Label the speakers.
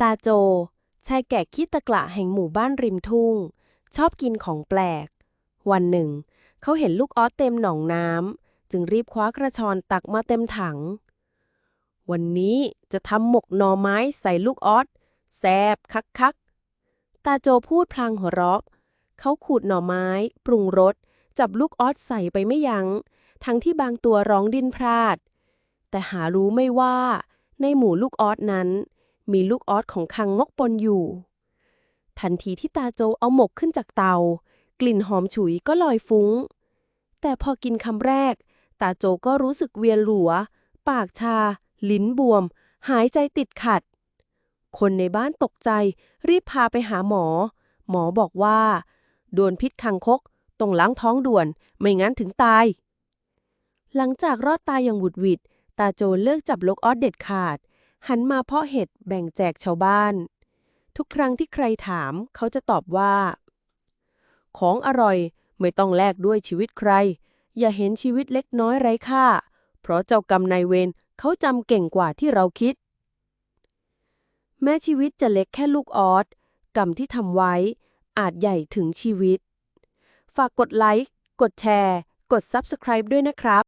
Speaker 1: ตาโจ ชายแก่ขี้ตะกละแห่งหมู่บ้านริมทุ่ง ชอบกินของแปลก วันหนึ่ง เขาเห็นลูกออสเต็มหนองน้ำจึงรีบคว้ากระชอนตักมาเต็มถัง วันนี้จะทำหมกหน่อไม้ใส่ลูกออสแซบคักคักๆตาโจพูดพลางหัวเราะ เขาขูดหน่อไม้ ปรุงรสจับลูกออสใส่ไปไม่ยัง้ง ทั้งที่บางตัวร้องดิ้นพลาด แต่หารู้ไม่ว่า ในหมู่ลูกออสนั้น มีลูกออสของคังงกปนอยู่ ทันทีที่ตาโจเอาหมกขึ้นจากเตา กลิ่นหอมฉุยก็ลอยฟุ้ง แต่พอกินคำแรก ตาโจก็รู้สึกเวียนหัว ปากชา ลิ้นบวม หายใจติดขัด คนในบ้านตกใจรีบพาไปหาหมอ หมอบอกว่า โดนพิษคังคกต้องล้างท้องด่วน ไม่งั้นถึงตาย หลังจากรอดตายอย่างหวุดหวิด ตาโจเลิกจับลกออสเด็ดขาด หันมาเพาะเห็ดแบ่งแจกชาวบ้าน ทุกครั้งที่ใครถามเขาจะตอบว่า ของอร่อยไม่ต้องแลกด้วยชีวิตใคร อย่าเห็นชีวิตเล็กน้อยไร้ค่า เพราะเจ้ากรรมนายเวรเขาจำเก่งกว่าที่เราคิด แม้ชีวิตจะเล็กแค่ลูกออสกรรมที่ทำไว้ อาจใหญ่ถึงชีวิต ฝากกดไลค์ กดแชร์ กด Subscribe ด้วยนะครับ